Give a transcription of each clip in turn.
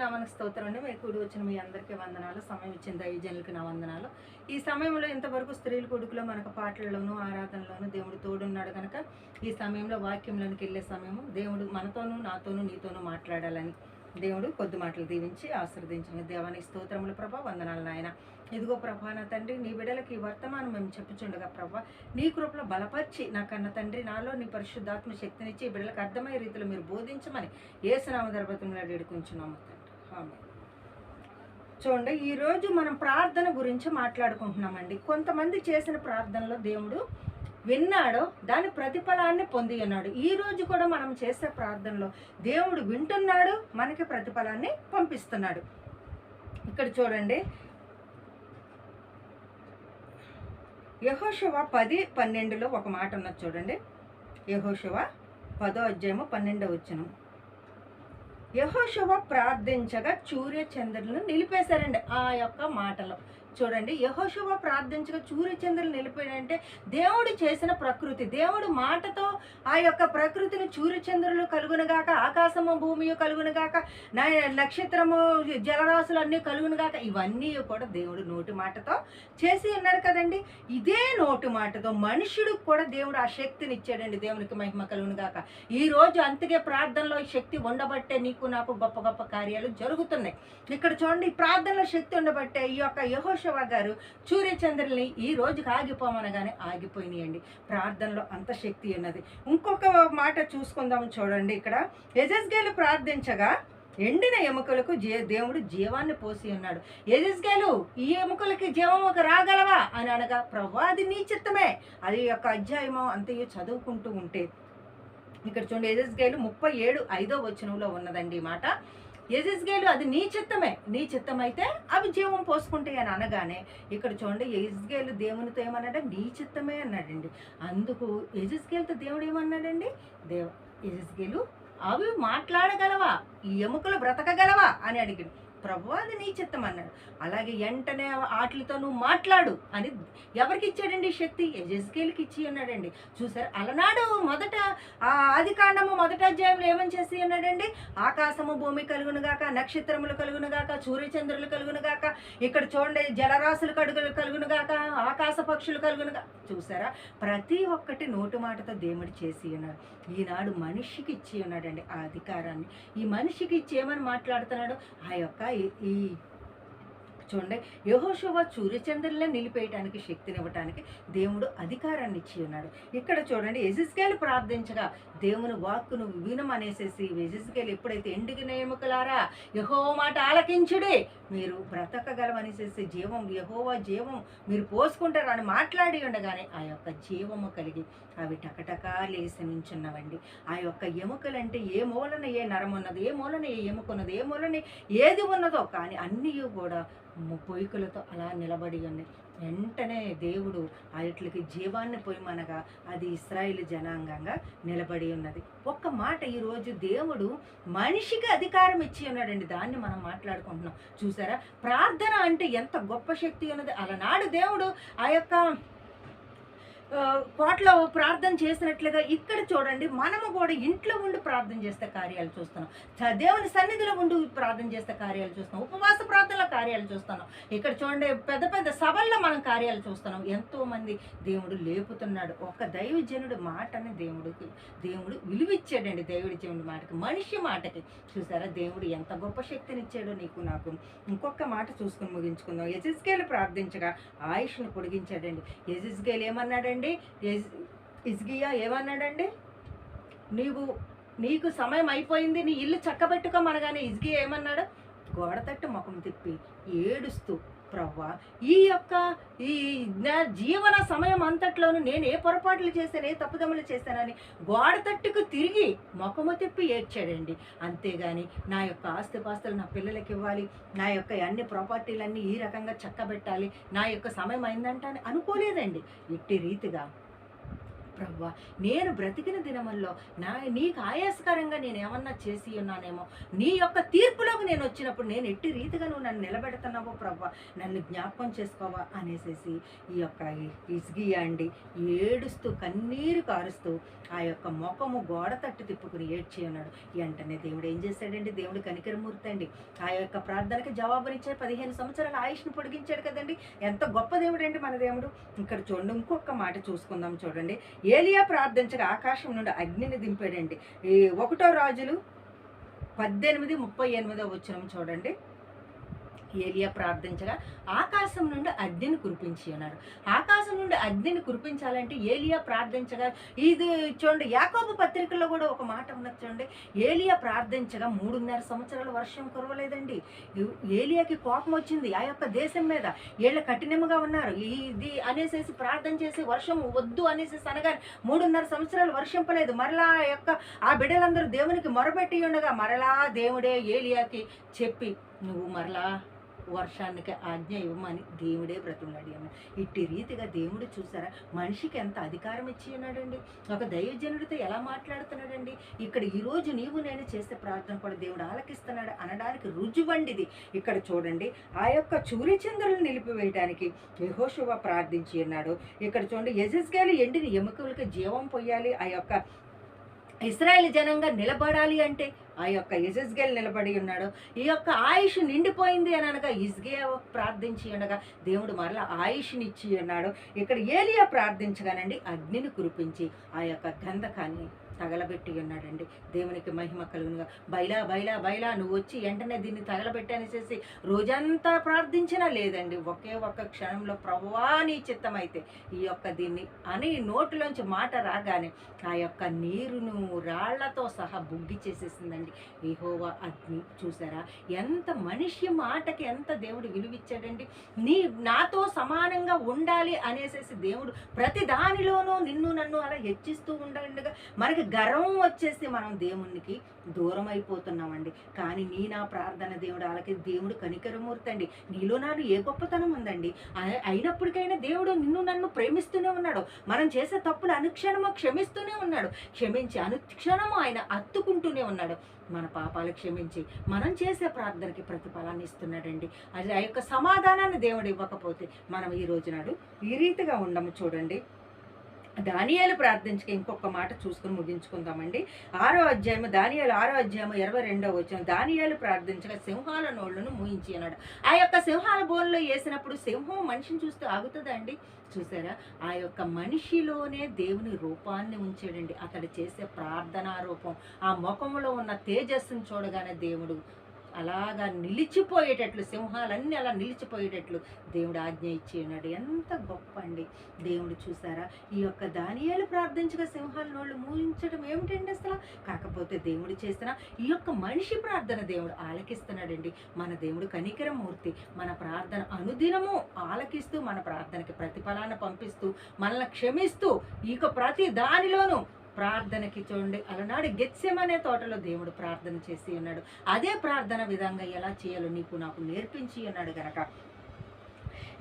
నామన స్తోత్రం అండి. మీ కూడి వచ్చిన మీ అందరికీ వందనాలు. సమయం ఇచ్చిన దైవజనులకి నా వందనాలు. ఈ సమయంలో ఇంతవరకు స్త్రీలు కొడుకులో మనకు పాటలలోనూ ఆరాధనలోనూ దేవుడు తోడున్నాడు కనుక ఈ సమయంలో వాక్యంలోనికి వెళ్ళే సమయము దేవుడు మనతోనూ నాతోనూ నీతోనూ మాట్లాడాలని దేవుడు కొద్ది మాటలు దీవించి ఆశీర్వదించిన దేవానికి స్తోత్రములు ప్రభా వందనాలు నాయన. ఇదిగో ప్రభా నా తండ్రి నీ బిడ్డలకి ఈ వర్తమానం మేము చెప్పుచుండగా ప్రభా నీ కృపలో బలపరిచి నా కన్న తండ్రి నాలో నీ పరిశుద్ధాత్మ శక్తినిచ్చి ఈ బిడ్డలకు అర్థమయ్యే రీతిలో మీరు బోధించమని ఏసునామ దర్భతంలో వేడుకుంటున్నాము చూడండి ఈరోజు మనం ప్రార్థన గురించి మాట్లాడుకుంటున్నామండి. కొంతమంది చేసిన ప్రార్థనలో దేవుడు విన్నాడో దాని ప్రతిఫలాన్ని పొంది ఉన్నాడు. ఈ రోజు కూడా మనం చేసే ప్రార్థనలో దేవుడు వింటున్నాడు మనకి ప్రతిఫలాన్ని పంపిస్తున్నాడు. ఇక్కడ చూడండి యహోశివ పది పన్నెండులో ఒక మాట ఉన్నది చూడండి. యహోశివ పదో అధ్యాయము పన్నెండో వచ్చిన యహోశవ ప్రార్థించగా సూర్యచంద్రులను నిలిపేశారండి ఆ యొక్క మాటలో. చూడండి యహోశువ ప్రార్థించగా చూరిచంద్రులు నిలిపాడంటే దేవుడు చేసిన ప్రకృతి దేవుడు మాటతో ఆ యొక్క ప్రకృతిని సూర్యచంద్రులు కలుగునుగాక ఆకాశము భూమియు కలుగునుగాక నా నక్షత్రము జలరాశులు అన్నీ కలుగునుగాక ఇవన్నీ కూడా దేవుడు నోటి మాటతో చేసి ఉన్నాడు కదండి. ఇదే నోటి మాటతో మనుషుడికి కూడా దేవుడు ఆ శక్తిని ఇచ్చాడండి దేవునికి మహిమ కలుగునుగాక. ఈ రోజు అంతకే ప్రార్థనలో ఈ శక్తి ఉండబట్టే నీకు నాకు గొప్ప గొప్ప కార్యాలు జరుగుతున్నాయి. ఇక్కడ చూడండి ప్రార్థనలో శక్తి ఉండబట్టే ఈ యొక్క యహోశవ గారు సూర్యచంద్రుల్ని ఈ రోజుకి ఆగిపోమనగానే ఆగిపోయినాయండి. ప్రార్థనలో అంత శక్తి ఉన్నది. ఇంకొక మాట చూసుకుందాం చూడండి ఇక్కడ. యజస్గేలు ప్రార్థించగా ఎండిన ఎముకలకు జే దేవుడు జీవాన్ని పోసి ఉన్నాడు. యజస్గేలు ఈ ఎముకలకి జీవం ఒక రాగలవా? అని అనగా ప్రవాది నీ చిత్తమే. అది యొక్క అధ్యాయమో అంతయో చదువుకుంటూ ఉంటే. ఇక్కడ చూడండి యజస్గేలు ముప్పై ఏడు ఐదో వచనంలో ఉన్నదండి ఈ మాట. యజస్గేలు అది నీ చిత్తమే. నీ చిత్తమైతే అవి జీవం పోసుకుంటాయి అని అనగానే ఇక్కడ చూడండి యజస్గేలు దేవునితో ఏమన్నాడు నీ చిత్తమే అన్నాడండి. అందుకు యజస్గేలుతో దేవుడు ఏమన్నాడండి? దేవ యజస్గేలు అవి మాట్లాడగలవా? ఈ ఎముకలు బ్రతకగలవా? అని అడిగాడు. ప్రభు అది నీ చిత్తం అన్నాడు అలాగే వెంటనే ఆటలతో నువ్వు మాట్లాడు అని ఎవరికి ఇచ్చాడండి శక్తి? యజస్కేల్కి ఇచ్చి ఉన్నాడండి చూసారు? అలనాడు మొదట ఆ ఆది కాండము మొదట అధ్యాయంలో ఏమని చేసి ఉన్నాడండి ఆకాశము భూమి కలుగునుగాక నక్షత్రములు కలుగునుగాక సూర్యచంద్రులు కలుగునుగాక ఇక్కడ చూడండి జలరాశులు కడుగులు కలుగునుగాక ఆకాశ పక్షులు కలుగునుగా చూసారా? ప్రతి ఒక్కటి నోటు మాటతో దేవుడు చేసి ఉన్నాడు. ఈనాడు మనిషికి ఇచ్చి ఉన్నాడండి ఆ అధికారాన్ని. ఈ మనిషికి ఇచ్చి ఏమని మాట్లాడుతున్నాడు? ఆ యొక్క ఈ- ఈ చూడండి. యహోశువ సూర్యచంద్రులనే నిలిపేయటానికి శక్తినివ్వటానికి దేవుడు అధికారాన్ని ఇచ్చి ఉన్నాడు. ఇక్కడ చూడండి ఎజిస్కేలు ప్రార్థించగా దేవుని వాక్కును వినమనేసేసి ఎజిస్కేలు ఎప్పుడైతే ఎండిగిన ఎముకలారా యహో మాట ఆలకించుడే మీరు బ్రతకగలమనేసేసి జీవం యహోవా జీవం మీరు పోసుకుంటారు అని మాట్లాడి ఉండగానే ఆ యొక్క జీవము కలిగి అవి టకటకా లేసి నించున్నవండి. ఆ యొక్క ఎముకలంటే ఏ మూలన ఏ నరం ఉన్నది ఏ మూలన ఏ ఎముక ఉన్నది ఏ మూలన ఏది ఉన్నదో కానీ అన్నీ కూడా పొయ్యికలతో అలా నిలబడి ఉన్నాయి. వెంటనే దేవుడు వాటికి జీవాన్ని పొయ్యమనగా అది ఇస్రాయిల్ జనాంగంగా నిలబడి ఉన్నది. ఒక్క మాట ఈరోజు దేవుడు మనిషికి అధికారం ఇచ్చి ఉన్నాడండి. దాన్ని మనం మాట్లాడుకుంటున్నాం. చూసారా? ప్రార్థన అంటే ఎంత గొప్ప శక్తి ఉన్నది. అలనాడు దేవుడు ఆ యొక్క కోటలో ప్రార్థన చేసినట్లుగా ఇక్కడ చూడండి మనము కూడా ఇంట్లో ఉండి ప్రార్థన చేస్తే కార్యాలు చూస్తున్నాం. దేవుని సన్నిధిలో ఉండి ప్రార్థన చేస్తే కార్యాలు చూస్తున్నాం. ఉపవాస ప్రార్థనలో కార్యాలు చూస్తున్నాం. ఇక్కడ చూడండి పెద్ద పెద్ద సభల్లో మనం కార్యాలు చూస్తున్నాం. ఎంతోమంది దేవుడు లేపుతున్నాడు. ఒక దైవజనుడు మాటని దేవుడికి దేవుడు విలువిచ్చాడండి దేవుడి జనుడి మాటకి మనిషి మాటకి. చూసారా? దేవుడు ఎంత గొప్ప శక్తినిచ్చాడో నీకు నాకు. ఇంకొక మాట చూసుకుని ముగించుకుందాం. యజిస్కేలు ప్రార్థించగా ఆయుష్ను పొడిగించాడండి. యజిస్కేలు ఏమన్నాడండి? చూడండి ఇజ్గియా ఏమన్నాడండి? నీవు నీకు సమయం అయిపోయింది నీ ఇల్లు చక్కబెట్టుకోమనగానే ఇజ్గియా ఏమన్నాడు? గోడ తట్టు ముఖం తిప్పి ఏడుస్తూ ప్రవ్వా ఈ యొక్క ఈ నా జీవన సమయం అంతట్లోనూ నేను ఏ పొరపాట్లు చేశాను ఏ తప్పుదమ్ములు చేశానని గోడ తట్టుకు తిరిగి ముఖము తిప్పి ఏడ్చాడండి. అంతేగాని నా యొక్క ఆస్తిపాస్తులు నా పిల్లలకి ఇవ్వాలి నా యొక్క అన్ని ప్రాపర్టీలన్నీ ఈ రకంగా చక్కబెట్టాలి నా యొక్క సమయం అయిందంట అని అనుకోలేదండి. ఇట్టి రీతిగా ప్రభు నేను బ్రతికిన దినముల్లో నా నీకు ఆయాసకరంగా నేను ఏమన్నా చేసి ఉన్నానేమో నీ యొక్క తీర్పులోకి నేను వచ్చినప్పుడు నేను ఎట్టి రీతిగా నువ్వు నన్ను నిలబెడుతున్నావో ప్రభు నన్ను జ్ఞాపకం చేసుకోవా అనేసేసి ఈ యొక్క ఇసుగియా అండి ఏడుస్తూ కన్నీరు కారుస్తూ ఆ యొక్క ముఖము గోడ తట్టు తిప్పుకుని ఏడ్చి ఉన్నాడు. వెంటనే దేవుడు ఏం చేశాడండి దేవుడు కనికరమూర్తి అండి. ఆ యొక్క ప్రార్థనకి జవాబునిచ్చే పదిహేను సంవత్సరాల ఆయుష్ను పొడిగించాడు కదండి? ఎంత గొప్ప దేవుడు అండి మన దేవుడు. ఇక్కడ చూడండి ఇంకొక మాట చూసుకుందాం చూడండి. ఏలియా ప్రార్థించగా ఆకాశం నుండి అగ్నిని దింపాడండి. ఈ ఒకటో రాజులు పద్దెనిమిది ముప్పై ఎనిమిదో వచ్చిన చూడండి. ఏలియా ప్రార్థించగా ఆకాశం నుండి అగ్నిని కురిపించి అన్నాడు. ఆకాశం నుండి అగ్నిని కురిపించాలంటే ఏలియా ప్రార్థించగా ఇది చూడండి యాకోబు పత్రికల్లో కూడా ఒక మాట ఉన్నది చూడండి. ఏలియా ప్రార్థించగా మూడున్నర సంవత్సరాల వర్షం కురవలేదండి. ఏలియాకి కోపం వచ్చింది. ఆ యొక్క దేశం మీద వీళ్ళ కఠినముగా ఉన్నారు. ఇది అనేసేసి ప్రార్థన చేసి వర్షం వద్దు అనేసి అనగా మూడున్నర సంవత్సరాలు వర్షం పలేదు మరలా ఆ యొక్క ఆ బిడ్డలందరూ దేవునికి మొరపెట్టి ఉండగా మరలా దేవుడే ఏలియాకి చెప్పి నువ్వు మరలా వర్షానికి ఆజ్ఞ ఇవ్వమని దేవుడే బ్రతులాడి అన్న ఇట్టి రీతిగా దేవుడు చూసారా? మనిషికి ఎంత అధికారం ఇచ్చి ఉన్నాడండి? ఒక దైవజనుడితో ఎలా మాట్లాడుతున్నాడండి? ఇక్కడ ఈరోజు నీవు నేను చేసే ప్రార్థన కూడా దేవుడు ఆలకిస్తున్నాడు అనడానికి రుజువండిది. ఇక్కడ చూడండి ఆ యొక్క చూరిచంద్రులను నిలిపివేయడానికి యెహోషువ ప్రార్థించి ఉన్నాడు. ఇక్కడ చూడండి యజస్గాలి ఎండిని ఎముకలకి జీవం పొయ్యాలి ఆ యొక్క ఇస్రాయేల్ జనంగా నిలబడాలి అంటే ఆ యొక్క యజస్గేల్ నిలబడి ఉన్నాడు. ఈ యొక్క ఆయుష్ నిండిపోయింది అని అనగా ఇజ్గే ప్రార్థించి ఉండగా దేవుడు మరలా ఆయుష్నిచ్చి ఉన్నాడు ఇక్కడ ఏలియా ప్రార్థించగానండి అగ్నిని కురిపించి ఆ యొక్క గంధకాన్ని తగలబెట్టి ఉన్నాడండి. దేవునికి మహిమ కలుగునుగా. బైలా బైలా బైలా నువ్వు వచ్చి వెంటనే దీన్ని తగలబెట్టి అనేసి రోజంతా ప్రార్థించినా లేదండి. ఒకే ఒక్క క్షణంలో ప్రభువా నీ చిత్తమైతే ఈ యొక్క దీన్ని అని నోటిలోంచి మాట రాగానే ఆ యొక్క నీరును రాళ్ళతో సహా బుగ్గి చేసేసిందండి. యెహోవా అగ్ని చూసారా? ఎంత మనిషి మాటకి ఎంత దేవుడు విలువిచ్చాడండి. నీ నాతో సమానంగా ఉండాలి అనేసేసి దేవుడు ప్రతి దానిలోనూ నిన్ను నన్ను అలా హెచ్చిస్తూ ఉండగా మనకి గర్వం వచ్చేసి మనం దేవునికి దూరం అయిపోతున్నామండి కానీ నీ నా ప్రార్థన దేవుడు వాళ్ళకి దేవుడు కనికరమూర్తి అండి నీలో నాడు ఏ గొప్పతనం ఉందండి? అయినప్పటికైనా దేవుడు నిన్ను నన్ను ప్రేమిస్తూనే ఉన్నాడు. మనం చేసే తప్పులు అనుక్షణము క్షమిస్తూనే ఉన్నాడు. క్షమించి అనుక్షణము ఆయన అత్తుకుంటూనే ఉన్నాడు. మన పాపాలు క్షమించి మనం చేసే ప్రార్థనకి ప్రతిఫలాన్ని ఇస్తున్నాడండి. అది ఆ యొక్క సమాధానాన్ని దేవుడు ఇవ్వకపోతే మనం ఈ రోజు నాడు ఈ రీతిగా ఉండము చూడండి. దానియాలు ప్రార్థించక ఇంకొక మాట చూసుకుని ముగించుకుందామండి. ఆరో అధ్యాయము దానియాలు ఆరో అధ్యాయము ఇరవై రెండో వచ్చిన దానియాలు ప్రార్థించగా సింహాల నోళ్ళను మూయించి అన్నాడు. ఆ యొక్క సింహాల బోన్లో వేసినప్పుడు సింహం మనిషిని చూస్తే ఆగుతుందా అండి? చూసారా? ఆ యొక్క మనిషిలోనే దేవుని రూపాన్ని ఉంచాడండి. అతడు చేసే ప్రార్థనా రూపం ఆ ముఖంలో ఉన్న తేజస్సును చూడగానే దేవుడు అలాగా నిలిచిపోయేటట్లు సింహాలన్నీ అలా నిలిచిపోయేటట్లు దేవుడు ఆజ్ఞ ఇచ్చి ఉన్నాడు. ఎంత గొప్ప అండి. దేవుడు చూసారా? ఈ యొక్క దానియాలు ప్రార్థించగా సింహాల నోళ్ళు మూయించడం ఏమిటండి అసలు? కాకపోతే దేవుడు చేసిన ఈ యొక్క మనిషి ప్రార్థన దేవుడు ఆలకిస్తున్నాడండి. మన దేవుడు కనికరమూర్తి మన ప్రార్థన అనుదినము ఆలకిస్తూ మన ప్రార్థనకి ప్రతిఫలాన్ని పంపిస్తూ మనల్ని క్షమిస్తూ ఇక ప్రతి దానిలోనూ ప్రార్థనకి చూడండి. అలనాడు గెత్సెమనే తోటలో దేవుడు ప్రార్థన చేసి ఉన్నాడు. అదే ప్రార్థన విధంగా ఎలా చేయాలో నీకు నాకు నేర్పించి ఉన్నాడు గనక.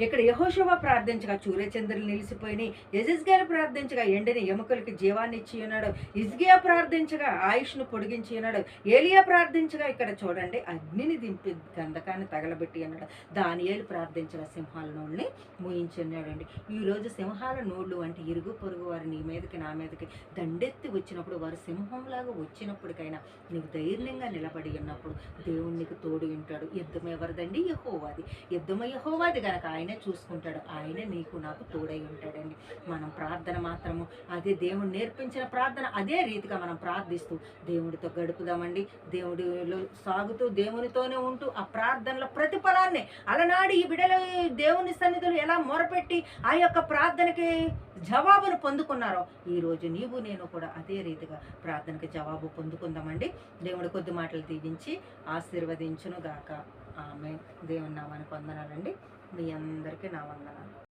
ఇక్కడ యహోశవ ప్రార్థించగా సూర్యచంద్రులు నిలిచిపోయి యజస్గాలు ప్రార్థించగా ఎండిన ఎముకలకి జీవాన్ని ఇచ్చి ఉన్నాడు. ఇజ్గియా ప్రార్థించగా ఆయుష్ను పొడిగించి ఉన్నాడు. ఏలియా ప్రార్థించగా ఇక్కడ చూడండి అగ్నిని దింపి గంధకాన్ని తగలబెట్టి అన్నాడు దానియేలు ప్రార్థించగా సింహాల నోళ్ళని మూయించి ఉన్నాడండి. ఈరోజు సింహాల నోళ్ళు అంటే ఇరుగు పొరుగు వారు నీ మీదకి నా మీదకి దండెత్తి వచ్చినప్పుడు వారు సింహంలాగా వచ్చినప్పటికైనా నీకు ధైర్యంగా నిలబడి ఉన్నప్పుడు దేవుడు నీకు తోడు ఉంటాడు. యుద్ధం ఎవరిదండి? యహోవాది. యుద్ధం యహోవాది గనక ఆయన చూసుకుంటాడు. ఆయనే నీకు నాకు తోడై ఉంటాడండి. మనం ప్రార్థన మాత్రము అదే దేవుడు నేర్పించిన ప్రార్థన అదే రీతిగా మనం ప్రార్థిస్తూ దేవుడితో గడుపుదామండి. దేవుడిలో సాగుతూ దేవునితోనే ఉంటూ ఆ ప్రార్థనల ప్రతిఫలాన్ని అలనాడు ఈ బిడలు దేవుని సన్నిధులు ఎలా మొరపెట్టి ఆ యొక్క ప్రార్థనకి జవాబును పొందుకున్నారో ఈ రోజు నీవు నేను కూడా అదే రీతిగా ప్రార్థనకి జవాబు పొందుకుందామండి. దేవుడు కొద్ది మాటలు దీవించి ఆశీర్వదించును గాక ఆమె దేవుని నామానికి వందనాలండి. మీ అందరికీ నా వందనాలు.